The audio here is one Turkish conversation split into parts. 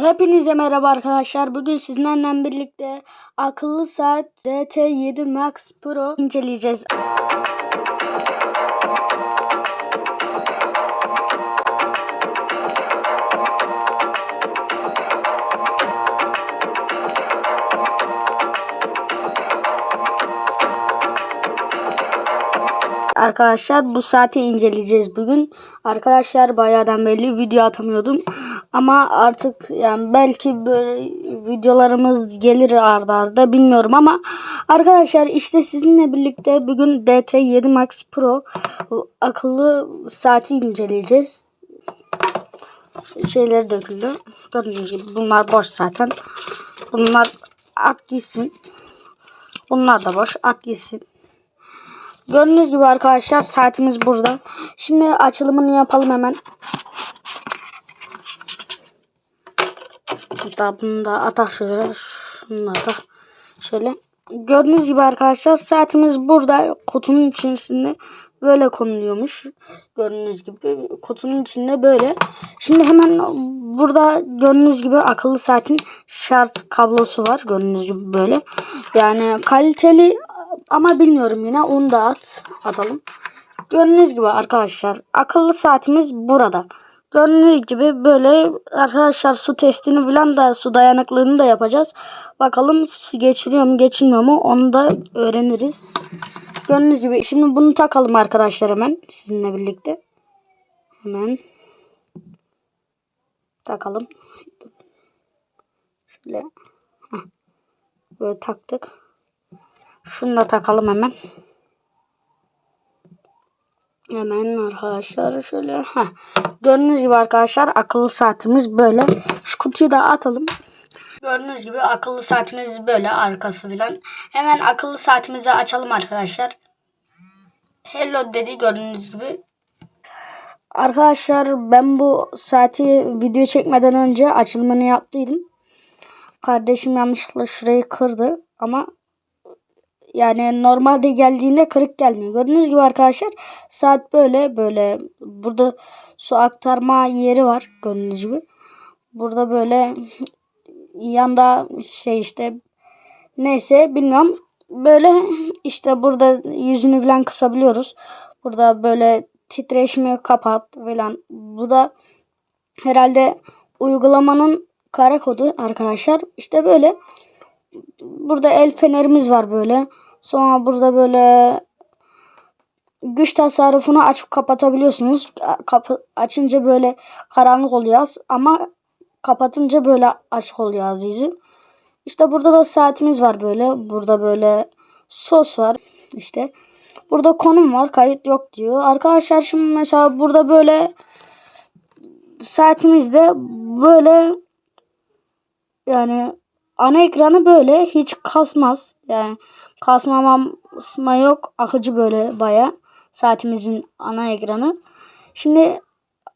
Hepinize merhaba arkadaşlar. Bugün sizlerle birlikte akıllı saat DT7 Max Pro inceleyeceğiz. Arkadaşlar bu saati inceleyeceğiz bugün. Arkadaşlar bayağıdan belli video atamıyordum. Ama artık yani belki böyle videolarımız gelir arda arda bilmiyorum ama arkadaşlar işte sizinle birlikte bugün DT7 Max Pro akıllı saati inceleyeceğiz. Şeyleri döküldü. Gördüğünüz gibi bunlar boş zaten. Bunlar at gitsin. Bunlar da boş at gitsin. Gördüğünüz gibi arkadaşlar saatimiz burada. Şimdi açılımını yapalım hemen. Hatta bunu da atak şöyle. Şunu da. Şöyle. Gördüğünüz gibi arkadaşlar saatimiz burada. Kutunun içerisinde böyle konuluyormuş. Gördüğünüz gibi kutunun içinde böyle. Şimdi hemen burada gördüğünüz gibi akıllı saatin şarj kablosu var. Gördüğünüz gibi böyle. Yani kaliteli ama bilmiyorum yine onu da at. Atalım. Gördüğünüz gibi arkadaşlar akıllı saatimiz burada. Gördüğünüz gibi böyle arkadaşlar su testini falan da su dayanıklılığını da yapacağız. Bakalım su geçiriyor mu geçirmiyor mu onu da öğreniriz. Gördüğünüz gibi şimdi bunu takalım arkadaşlar hemen sizinle birlikte. Hemen takalım. Şöyle böyle taktık. Şunu da takalım hemen. Hemen arkadaşlar şöyle. Heh. Gördüğünüz gibi arkadaşlar akıllı saatimiz böyle. Şu kutuyu da atalım. Gördüğünüz gibi akıllı saatimiz böyle arkası filan. Hemen akıllı saatimizi açalım arkadaşlar. Hello dedi gördüğünüz gibi. Arkadaşlar ben bu saati video çekmeden önce açılımını yaptıydım. Kardeşim yanlışlıkla şurayı kırdı ama yani normalde geldiğinde kırık gelmiyor. Gördüğünüz gibi arkadaşlar saat böyle böyle. Burada su aktarma yeri var gördüğünüz gibi. Burada böyle yanda şey işte neyse bilmiyorum. Böyle işte burada yüzünü falan kısabiliyoruz. Burada böyle titreşimi kapat falan. Bu da herhalde uygulamanın kare kodu arkadaşlar. İşte böyle. Burada el fenerimiz var böyle. Sonra burada böyle güç tasarrufunu açıp kapatabiliyorsunuz. Kapı, açınca böyle karanlık oluyor ama kapatınca böyle açık oluyor yüzü. İşte burada da saatimiz var böyle. Burada böyle sos var işte. Burada konum var kayıt yok diyor. Arkadaşlar şimdi mesela burada böyle saatimizde böyle yani ana ekranı böyle hiç kasmaz. Yani kasmama yok. Akıcı böyle baya. Saatimizin ana ekranı. Şimdi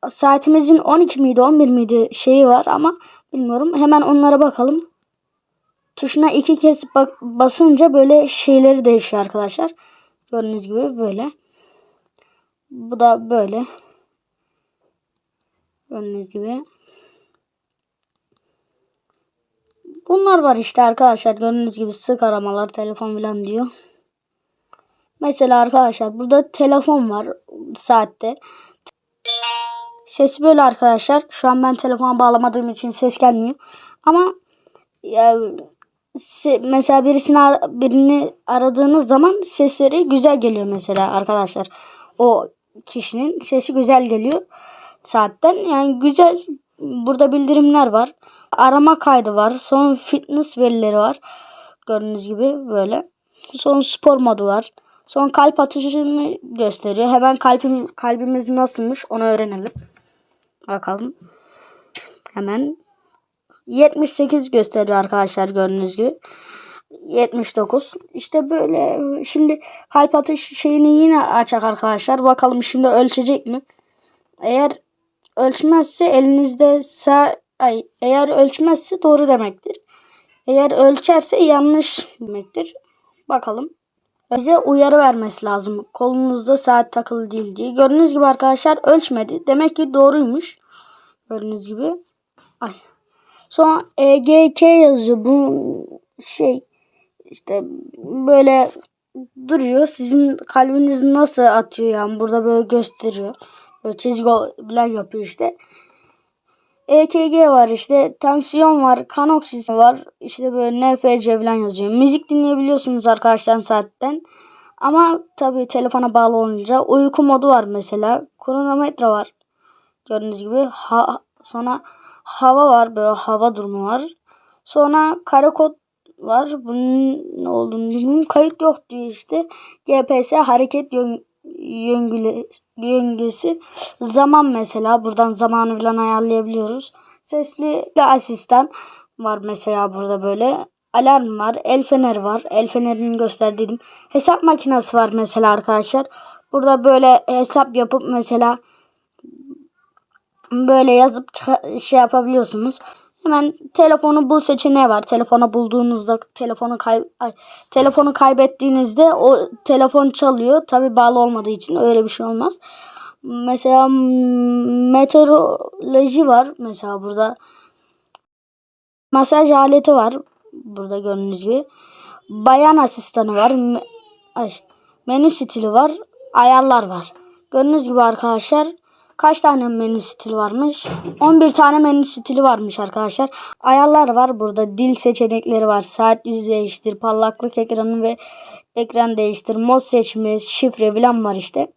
saatimizin 12 miydi 11 miydi şeyi var ama bilmiyorum. Hemen onlara bakalım. Tuşuna iki kez basınca böyle şeyleri değişiyor arkadaşlar. Gördüğünüz gibi böyle. Bu da böyle. Gördüğünüz gibi. Bunlar var işte arkadaşlar. Gördüğünüz gibi sık aramalar, telefon falan diyor. Mesela arkadaşlar burada telefon var saatte. Ses böyle arkadaşlar. Şu an ben telefona bağlamadığım için ses gelmiyor. Ama ya, mesela birisini birini aradığınız zaman sesleri güzel geliyor mesela arkadaşlar. O kişinin sesi güzel geliyor saatten. Yani güzel burada bildirimler var. Arama kaydı var. Son fitness verileri var. Gördüğünüz gibi böyle. Son spor modu var. Son kalp atışını gösteriyor. Hemen kalbim, kalbimiz nasılmış onu öğrenelim. Bakalım. Hemen 78 gösteriyor arkadaşlar gördüğünüz gibi. 79. İşte böyle şimdi kalp atış şeyini yine açacak arkadaşlar. Bakalım şimdi ölçecek mi? Eğer ölçmezse elinizde sağ ay eğer ölçmezse doğru demektir. Eğer ölçerse yanlış demektir. Bakalım. Bize uyarı vermesi lazım. Kolunuzda saat takılı değil diye. Gördüğünüz gibi arkadaşlar ölçmedi. Demek ki doğruymuş. Gördüğünüz gibi. Ay. Sonra EGK yazıyor. Bu şey işte böyle duruyor. Sizin kalbiniz nasıl atıyor yani burada böyle gösteriyor. Böyle çizgi yapıyor işte. EKG var işte tansiyon var kan oksijeni var işte böyle NFC falan yazıyor. Müzik dinleyebiliyorsunuz arkadaşlar saatten. Ama tabii telefona bağlı olunca uyku modu var mesela. Kronometre var. Gördüğünüz gibi ha, sonra hava var böyle hava durumu var. Sonra kare kod var. Bunun ne olduğunu bilmiyorum. Kayıt yok diyor işte. GPS hareket yön, yöngüle, yöngüsü. Zaman mesela. Buradan zamanı falan ayarlayabiliyoruz. Sesli asistan var mesela burada böyle. Alarm var. El feneri var. El fenerini gösterdiydim. Hesap makinesi var mesela arkadaşlar. Burada böyle hesap yapıp mesela böyle yazıp şey yapabiliyorsunuz. Hemen telefonu bul seçeneği var. Telefonu bulduğunuzda telefonu kay ay, telefonu kaybettiğinizde o telefon çalıyor. Tabi bağlı olmadığı için öyle bir şey olmaz. Mesela meteoroloji var. Mesela burada masaj aleti var. Burada gördüğünüz gibi. Bayan asistanı var. Me ay, menü stili var. Ayarlar var. Gördüğünüz gibi arkadaşlar Kaç tane menü stili varmış? 11 tane menü stili varmış arkadaşlar. Ayarlar var burada. Dil seçenekleri var. Saat yüzü değiştir, parlaklık ekranı ve ekran değiştir, mod seçimi, şifre falan var işte.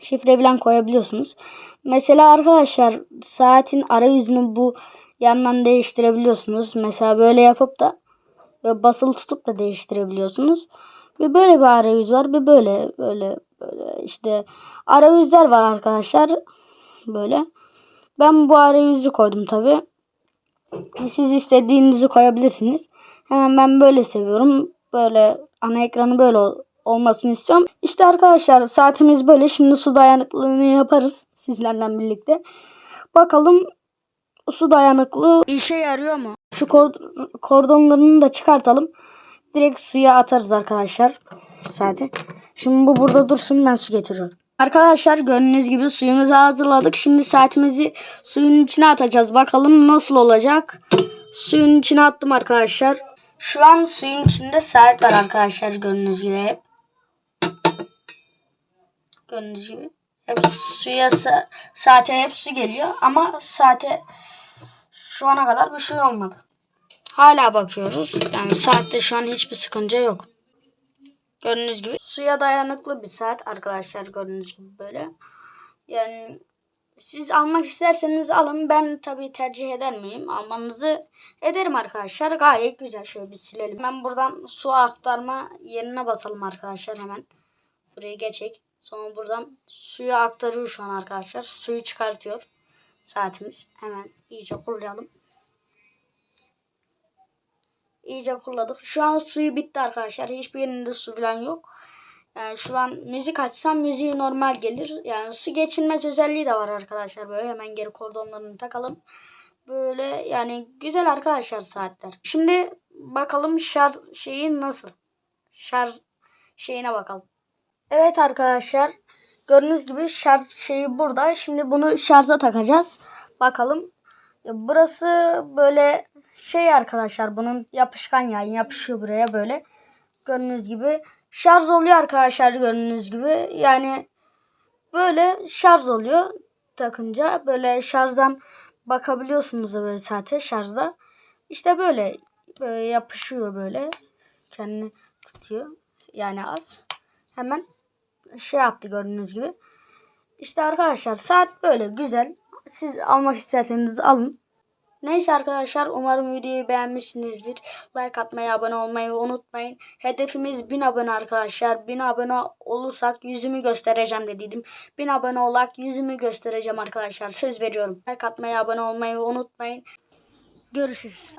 Şifre falan koyabiliyorsunuz. Mesela arkadaşlar saatin arayüzünü bu yandan değiştirebiliyorsunuz. Mesela böyle yapıp da basılı tutup da değiştirebiliyorsunuz. Bir böyle bir arayüz var. Bir böyle böyle böyle işte arayüzler var arkadaşlar. Böyle. Ben bu arayüzü koydum tabi. Siz istediğinizi koyabilirsiniz. Hemen ben böyle seviyorum. Böyle ana ekranı böyle olmasını istiyorum. İşte arkadaşlar saatimiz böyle. Şimdi su dayanıklılığını yaparız sizlerle birlikte. Bakalım su dayanıklı işe yarıyor mu? Şu kordonlarını da çıkartalım. Direkt suya atarız arkadaşlar saati. Şimdi bu burada dursun ben su getiriyorum. Arkadaşlar gördüğünüz gibi suyumuzu hazırladık. Şimdi saatimizi suyun içine atacağız. Bakalım nasıl olacak. Suyun içine attım arkadaşlar. Şu an suyun içinde saat var arkadaşlar gördüğünüz gibi hep. Gördüğünüz gibi. Hep suya sa saate hep su geliyor ama saate şu ana kadar bir şey olmadı. Hala bakıyoruz. Yani saatte şu an hiçbir sıkıntı yok. Gördüğünüz gibi suya dayanıklı bir saat arkadaşlar gördüğünüz gibi böyle. Yani siz almak isterseniz alın. Ben tabii tercih eder miyim? Almanızı ederim arkadaşlar. Gayet güzel. Şöyle bir silelim. Hemen buradan su aktarma yerine basalım arkadaşlar hemen. Buraya geçecek. Sonra buradan suyu aktarıyor şu an arkadaşlar. Suyu çıkartıyor saatimiz. Hemen iyice kullayalım iyice kulladık. Şu an suyu bitti arkadaşlar. Hiçbir yerinde su falan yok. Yani şu an müzik açsam müziği normal gelir. Yani su geçilmez özelliği de var arkadaşlar. Böyle hemen geri kordonlarını takalım. Böyle yani güzel arkadaşlar saatler. Şimdi bakalım şarj şeyi nasıl? Şarj şeyine bakalım. Evet arkadaşlar. Gördüğünüz gibi şarj şeyi burada. Şimdi bunu şarja takacağız. Bakalım. Burası böyle şey arkadaşlar bunun yapışkan yayın yapışıyor buraya böyle. Gördüğünüz gibi şarj oluyor arkadaşlar gördüğünüz gibi. Yani böyle şarj oluyor takınca. Böyle şarjdan bakabiliyorsunuz böyle zaten şarjda. İşte böyle, böyle yapışıyor böyle. Kendini tutuyor. Yani az. Hemen şey yaptı gördüğünüz gibi. İşte arkadaşlar saat böyle güzel. Siz almak isterseniz alın. Neyse arkadaşlar umarım videoyu beğenmişsinizdir. Like atmayı, abone olmayı unutmayın. Hedefimiz 1000 abone arkadaşlar. 1000 abone olursak yüzümü göstereceğim dediydim. 1000 abone olak yüzümü göstereceğim arkadaşlar. Söz veriyorum. Like atmayı, abone olmayı unutmayın. Görüşürüz.